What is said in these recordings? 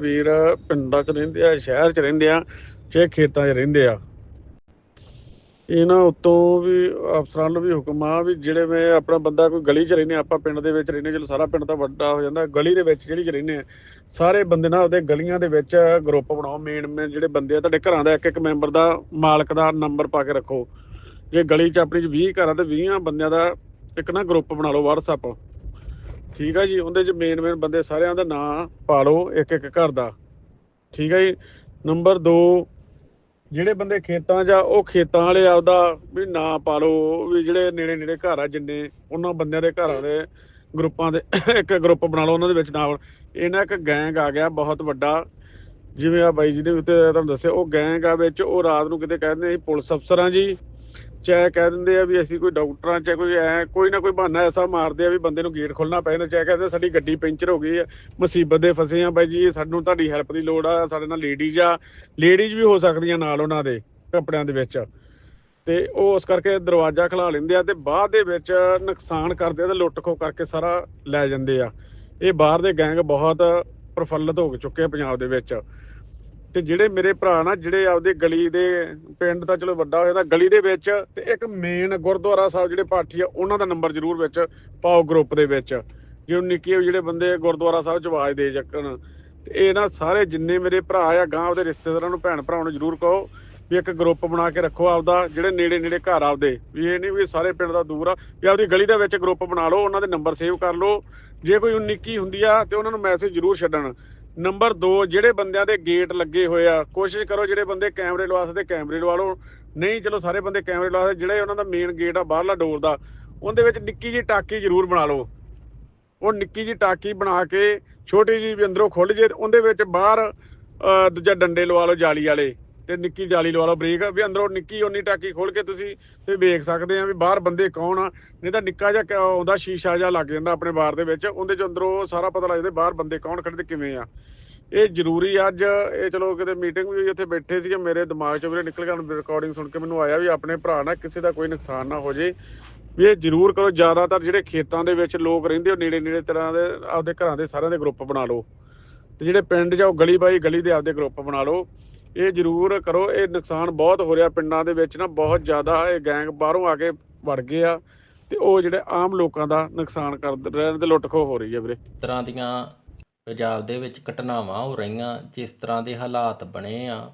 ਵੀਰ ਪਿੰਡਾਂ 'ਚ ਰਹਿੰਦੇ ਆ, ਸ਼ਹਿਰ 'ਚ ਰਹਿੰਦੇ ਆ, ਚਾਹੇ ਖੇਤਾਂ 'ਚ ਰਹਿੰਦੇ ਆ। ਇਹਨਾਂ ਉੱਤੋਂ ਵੀ ਅਫਸਰਾਂ ਨੂੰ ਵੀ ਹੁਕਮ ਆ ਵੀ ਜਿਹੜੇ ਮੈਂ ਆਪਣਾ ਬੰਦਾ ਕੋਈ ਗਲੀ 'ਚ ਰਹਿੰਦੇ ਆਪਾਂ ਪਿੰਡ ਦੇ ਵਿੱਚ ਰਹਿੰਦੇ ਚਲੋ ਸਾਰਾ ਪਿੰਡ ਤਾਂ ਵੱਡਾ ਹੋ ਜਾਂਦਾ, ਗਲੀ ਦੇ ਵਿੱਚ ਜਿਹੜੀ 'ਚ ਰਹਿੰਦੇ ਆ, ਸਾਰੇ ਬੰਦੇ ਨਾ ਉਹਦੇ ਗਲੀਆਂ ਦੇ ਵਿੱਚ ਗਰੁੱਪ ਬਣਾਓ ਮੇਨ ਮੇਨ ਜਿਹੜੇ ਬੰਦੇ ਆ, ਤੁਹਾਡੇ ਘਰਾਂ ਦਾ ਇੱਕ ਇੱਕ ਮੈਂਬਰ ਦਾ ਮਾਲਕ ਦਾ ਨੰਬਰ ਪਾ ਕੇ ਰੱਖੋ। ਜੇ ਗਲੀ 'ਚ ਆਪਣੀ 'ਚ 20 ਘਰ ਆ, ਤੇ 20 ਬੰਦਿਆਂ ਦਾ ਇੱਕ ਨਾ ਗਰੁੱਪ ਬਣਾ ਲਓ, WhatsApp ਠੀਕ ਆ ਜੀ, ਉਹਦੇ 'ਚ ਮੇਨ ਮੇਨ ਬੰਦੇ ਸਾਰਿਆਂ ਦਾ ਨਾਂ ਪਾ ਲਓ ਇੱਕ ਇੱਕ ਘਰ ਦਾ। ਠੀਕ ਹੈ ਜੀ? ਨੰਬਰ 2 ਜਿਹੜੇ ਬੰਦੇ ਖੇਤਾਂ 'ਚ ਆ, ਉਹ ਖੇਤਾਂ ਵਾਲੇ ਆਪਦਾ ਵੀ ਨਾਂ ਪਾ ਲਓ ਵੀ ਜਿਹੜੇ ਨੇੜੇ ਨੇੜੇ ਘਰ ਆ ਜਿੰਨੇ, ਉਹਨਾਂ ਬੰਦਿਆਂ ਦੇ ਘਰਾਂ ਦੇ ਗਰੁੱਪਾਂ ਦੇ, ਇੱਕ ਗਰੁੱਪ ਬਣਾ ਲਓ, ਉਹਨਾਂ ਦੇ ਵਿੱਚ ਨਾਮ ਇਹਨਾਂ ਇੱਕ ਗੈਂਗ ਆ ਗਿਆ, ਬਹੁਤ ਵੱਡਾ। ਜਿਵੇਂ ਆ ਬਾਈ ਜੀ ਦੇ ਉੱਤੇ ਤੁਹਾਨੂੰ ਦੱਸਿਆ, ਉਹ ਗੈਂਗ ਆ ਵਿੱਚ ਉਹ ਰਾਤ ਨੂੰ ਕਿਤੇ ਕਹਿੰਦੇ ਅਸੀਂ ਪੁਲਿਸ ਅਫਸਰਾਂ ਜੀ। ਚਾਹੇ ਕਹਿ ਦਿੰਦੇ ਆ ਵੀ ਅਸੀਂ ਕੋਈ ਡਾਕਟਰਾਂ ਚਾਹੇ ਕੋਈ ਐ, ਕੋਈ ਨਾ ਕੋਈ ਬਹਾਨਾ ਐਸਾ ਮਾਰਦੇ ਆ ਵੀ ਬੰਦੇ ਨੂੰ ਗੇਟ ਖੋਲਣਾ ਪੈ ਜਾਂਦਾ। ਚਾਹੇ ਕਹਿੰਦੇ ਸਾਡੀ ਗੱਡੀ ਪੈਂਚਰ ਹੋ ਗਈ ਆ, ਮੁਸੀਬਤ ਦੇ ਫਸੇ ਆ ਬਾਈ ਜੀ ਸਾਨੂੰ ਤੁਹਾਡੀ ਹੈਲਪ ਦੀ ਲੋੜ ਆ, ਸਾਡੇ ਨਾਲ ਲੇਡੀਜ਼ ਆ, ਲੇਡੀਜ਼ ਵੀ ਹੋ ਸਕਦੀਆਂ ਨਾਲ ਉਹਨਾਂ ਦੇ, ਕੱਪੜਿਆਂ ਦੇ ਵਿੱਚ। ਤੇ ਉਹ ਉਸ ਕਰਕੇ ਦਰਵਾਜ਼ਾ ਖਲਾ ਲੈਂਦੇ ਆ ਤੇ ਬਾਅਦ ਦੇ ਵਿੱਚ ਨੁਕਸਾਨ ਕਰਦੇ ਆ ਤੇ ਲੁੱਟ ਖੋ ਕਰਕੇ ਸਾਰਾ ਲੈ ਜਾਂਦੇ ਆ। ਇਹ ਬਾਹਰ ਦੇ ਗੈਂਗ ਬਹੁਤ ਪ੍ਰਫੁੱਲਤ ਹੋ ਚੁੱਕੇ ਆ ਪੰਜਾਬ ਦੇ ਵਿੱਚ। ਤੇ ਜਿਹੜੇ ਮੇਰੇ ਭਰਾ ਨਾ, ਜਿਹੜੇ ਆਪਦੇ ਗਲੀ ਦੇ ਪਿੰਡ ਤਾਂ ਚਲੋ ਵੱਡਾ ਹੋਇਆ ਤਾਂ ਗਲੀ ਦੇ ਵਿੱਚ ਤੇ ਇੱਕ ਮੇਨ ਗੁਰਦੁਆਰਾ ਸਾਹਿਬ ਜਿਹੜੇ ਪਾਠੀ ਆ, ਉਹਨਾਂ ਦਾ ਨੰਬਰ ਜ਼ਰੂਰ ਵਿੱਚ ਪਾਓ ਗਰੁੱਪ ਦੇ ਵਿੱਚ। ਜੇ ਨਿੱਕੇ ਜਿਹੜੇ ਬੰਦੇ ਗੁਰਦੁਆਰਾ ਸਾਹਿਬ ਚ ਆਵਾਜ਼ ਦੇ ਚੱਕਣ। ਤੇ ਇਹ ਨਾ ਸਾਰੇ ਜਿੰਨੇ ਮੇਰੇ ਭਰਾ ਆ ਗਾਂ ਉਹਦੇ ਰਿਸ਼ਤੇਦਾਰਾਂ ਨੂੰ ਭੈਣ ਭਰਾਵਾਂ ਨੂੰ ਜ਼ਰੂਰ ਕਹੋ ਵੀ ਇੱਕ ਗਰੁੱਪ ਬਣਾ ਕੇ ਰੱਖੋ ਆਪਦਾ, ਜਿਹੜੇ ਨੇੜੇ ਨੇੜੇ ਘਰ ਆਪਦੇ। ਵੀ ਇਹ ਨਹੀਂ ਵੀ ਸਾਰੇ ਪਿੰਡ ਦਾ ਦੂਰ ਆ, ਵੀ ਆਪਦੀ ਗਲੀ ਦੇ ਵਿੱਚ ਗਰੁੱਪ ਬਣਾ ਲਓ, ਉਹਨਾਂ ਦੇ ਨੰਬਰ ਸੇਵ ਕਰ ਲਓ। ਜੇ ਕੋਈ ਨਿੱਕੀ ਹੁੰਦੀ ਆ ਤੇ ਉਹਨਾਂ ਨੂੰ ਮੈਸੇਜ ਜ਼ਰੂਰ ਛੱਡਣ। ਨੰਬਰ 2 ਜਿਹੜੇ ਬੰਦਿਆਂ ਦੇ ਗੇਟ ਲੱਗੇ ਹੋਏ ਆ, ਕੋਸ਼ਿਸ਼ ਕਰੋ ਜਿਹੜੇ ਬੰਦੇ ਕੈਮਰੇ ਲਵਾ ਸਕਦੇ, ਕੈਮਰੇ ਲਵਾ ਲਓ। ਨਹੀਂ, ਚਲੋ ਸਾਰੇ ਬੰਦੇ ਕੈਮਰੇ ਲਵਾ ਸਕਦੇ, ਜਿਹੜੇ ਉਹਨਾਂ ਦਾ ਮੇਨ ਗੇਟ ਆ, ਬਾਹਰਲਾ ਡੋਰ ਦਾ, ਉਹਦੇ ਵਿੱਚ ਨਿੱਕੀ ਜੀ ਟਾਕੀ ਜ਼ਰੂਰ ਬਣਾ ਲਓ। ਉਹ ਨਿੱਕੀ ਜੀ ਟਾਕੀ ਬਣਾ ਕੇ, ਛੋਟੀ ਜੀ ਵੀ ਅੰਦਰੋਂ ਖੁੱਲ ਜੇ, ਉਹਦੇ ਵਿੱਚ ਬਾਹਰ ਦੂਜਾ ਡੰਡੇ ਲਵਾ ਲਓ ਜਾਲੀ ਵਾਲੇ। ਤੇ ਨਿੱਕੀ ਜਾਲੀ ਲਵਾ ਲਓ ਬ੍ਰੇਕ, ਵੀ ਅੰਦਰੋਂ ਨਿੱਕੀ ਓਨੀ ਟਾਕੀ ਖੋਲ ਕੇ ਤੁਸੀਂ ਤੇ ਵੇਖ ਸਕਦੇ ਆ ਵੀ ਬਾਹਰ ਬੰਦੇ ਕੌਣ ਆ। ਨਹੀਂ ਤਾਂ ਨਿੱਕਾ ਜਿਹਾ ਕ- ਆਉਂਦਾ ਸ਼ੀਸ਼ਾ ਜਿਹਾ ਲੱਗ ਜਾਂਦਾ ਆਪਣੇ ਬਾਰ ਦੇ ਵਿੱਚ, ਉਹਦੇ ਚ ਅੰਦਰੋਂ ਸਾਰਾ ਪਤਾ ਲੱਗ ਜਾਂਦਾ ਬਾਹਰ ਬੰਦੇ ਕੌਣ ਖੜੇ ਤੇ ਕਿਵੇਂ ਆ। ਇਹ ਜ਼ਰੂਰੀ ਅੱਜ, ਇਹ ਚਲੋ ਕਿਤੇ ਮੀਟਿੰਗ ਵੀ ਹੋਈ, ਉੱਥੇ ਬੈਠੇ ਸੀਗੇ, ਮੇਰੇ ਦਿਮਾਗ 'ਚ ਵੀਰੇ ਨਿਕਲ ਗਿਆ ਰਿਕਾਰਡਿੰਗ ਸੁਣ ਕੇ ਮੈਨੂੰ ਆਇਆ ਵੀ ਆਪਣੇ ਭਰਾ ਨਾਲ ਕਿਸੇ ਦਾ ਕੋਈ ਨੁਕਸਾਨ ਨਾ ਹੋ ਜੇ। ਵੀ ਇਹ ਜ਼ਰੂਰ ਕਰੋ, ਜ਼ਿਆਦਾਤਰ ਜਿਹੜੇ ਖੇਤਾਂ ਦੇ ਵਿੱਚ ਲੋਕ ਰਹਿੰਦੇ, ਉਹ ਨੇੜੇ ਨੇੜੇ ਤਰ੍ਹਾਂ ਦੇ, ਆਪਦੇ ਘਰਾਂ ਦੇ ਸਾਰਿਆਂ ਦੇ ਗਰੁੱਪ ਬਣਾ ਲਓ। ਤੇ ਜਿਹੜੇ ਪਿੰਡ ਜਾਂ ਉਹ ਗਲੀ ਬਾਈ ਗਲੀ ਦੇ ਆਪਦੇ ਗਰੁੱਪ ਬਣਾ ਲਓ। ਇਹ ਜ਼ਰੂਰ ਕਰੋ, ਇਹ ਨੁਕਸਾਨ ਬਹੁਤ ਹੋ ਰਿਹਾ ਪਿੰਡਾਂ ਦੇ ਵਿੱਚ ਨਾ, ਬਹੁਤ ਜ਼ਿਆਦਾ ਇਹ ਗੈਂਗ ਬਾਹਰੋਂ ਆ ਕੇ ਵੜ ਗਏ ਆ ਤੇ ਉਹ ਜਿਹੜੇ ਆਮ ਲੋਕਾਂ ਦਾ ਨੁਕਸਾਨ ਕਰ ਰਹੇ ਨੇ ਤੇ ਲੁੱਟ ਹੋ ਰਹੀ ਹੈ ਵੀਰੇ। ਤਰ੍ਹਾਂ ਦੀਆਂ ਪੰਜਾਬ ਦੇ ਵਿੱਚ ਘਟਨਾਵਾਂ ਹੋ ਰਹੀਆਂ, ਜਿਸ ਤਰ੍ਹਾਂ ਦੇ ਹਾਲਾਤ ਬਣੇ ਆ,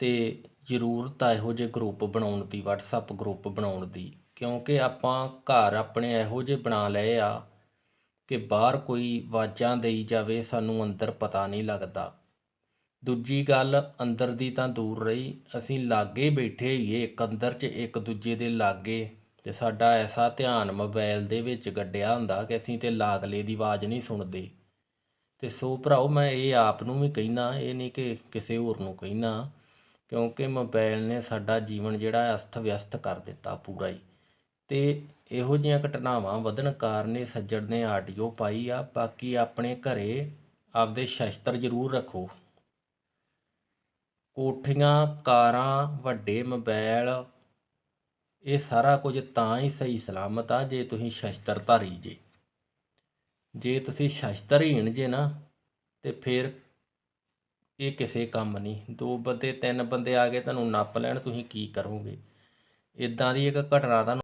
ਤੇ ਜ਼ਰੂਰਤ ਆ ਇਹੋ ਜਿਹੇ ਗਰੁੱਪ ਬਣਾਉਣ ਦੀ, WhatsApp ਗਰੁੱਪ ਬਣਾਉਣ ਦੀ, ਕਿਉਂਕਿ ਆਪਾਂ ਘਰ ਆਪਣੇ ਇਹੋ ਜਿਹੇ ਬਣਾ ਲਏ ਆ ਕਿ ਬਾਹਰ ਕੋਈ ਆਵਾਜ਼ਾਂ ਦੇਈ ਜਾਵੇ, ਸਾਨੂੰ ਅੰਦਰ ਪਤਾ ਨਹੀਂ ਲੱਗਦਾ। ਦੂਜੀ ਗੱਲ, ਅੰਦਰ ਦੀ ਤਾਂ ਦੂਰ ਰਹੀ। ਅਸੀਂ ਲਾਗੇ ਬੈਠੇ ਹੀਏ, ਇੱਕ ਅੰਦਰ 'ਚ, ਇੱਕ ਦੂਜੇ ਦੇ ਲਾਗੇ। ਤੇ ਸਾਡਾ ਐਸਾ ਧਿਆਨ ਮੋਬਾਈਲ ਦੇ ਵਿੱਚ ਗੱਡਿਆ ਹੁੰਦਾ ਕਿ ਅਸੀਂ ਤੇ ਲਾਗਲੇ ਦੀ ਆਵਾਜ਼ ਨਹੀਂ ਸੁਣਦੇ। ਤੇ ਸੋ ਭਰਾਓ, ਮੈਂ ਇਹ ਆਪ ਨੂੰ ਵੀ ਕਹਿਣਾ, ਇਹ ਨਹੀਂ ਕਿ ਕਿਸੇ ਹੋਰ ਨੂੰ ਕਹਿਣਾ, ਕਿਉਂਕਿ ਮੋਬਾਈਲ ਨੇ ਸਾਡਾ ਜੀਵਨ ਜਿਹੜਾ ਅਸਤ ਵਿਅਸਤ ਕਰ ਦਿੱਤਾ ਪੂਰਾ ਹੀ। ਤੇ ਇਹੋ ਜਿਹੀਆਂ ਘਟਨਾਵਾਂ ਵਧਣ ਕਾਰਨ ਇਹ ਸੱਜਣ ਨੇ ਆਡੀਓ ਪਾਈ ਆ। ਬਾਕੀ ਆਪਣੇ ਘਰੇ ਆਪਦੇ ਸ਼ਸਤਰ ਜ਼ਰੂਰ ਰੱਖੋ। ਕੋਠੀਆਂ, ਕਾਰਾਂ, ਵੱਡੇ ਮੋਬਾਈਲ ਇਹ ਸਾਰਾ ਕੁਝ ਤਾਂ ਹੀ ਸਹੀ ਸਲਾਮਤ ਆ ਜੇ ਤੁਸੀਂ ਸ਼ਸਤਰਧਾਰੀ ਜੇ। ਜੇ ਤੁਸੀਂ ਸ਼ਸਤਰਹੀਣ ਜੇ ਨਾ, ਤੇ ਫਿਰ ਇਹ ਕਿਸੇ ਕੰਮ ਨਹੀਂ। ਦੋ ਬੰਦੇ, ਤਿੰਨ ਬੰਦੇ ਆ ਕੇ ਤੁਹਾਨੂੰ ਨੱਪ ਲੈਣ, ਤੁਸੀਂ ਕੀ ਕਰੋਗੇ? ਇਦਾਂ ਦੀ ਇੱਕ ਘਟਨਾ ਤੁਹਾਨੂੰ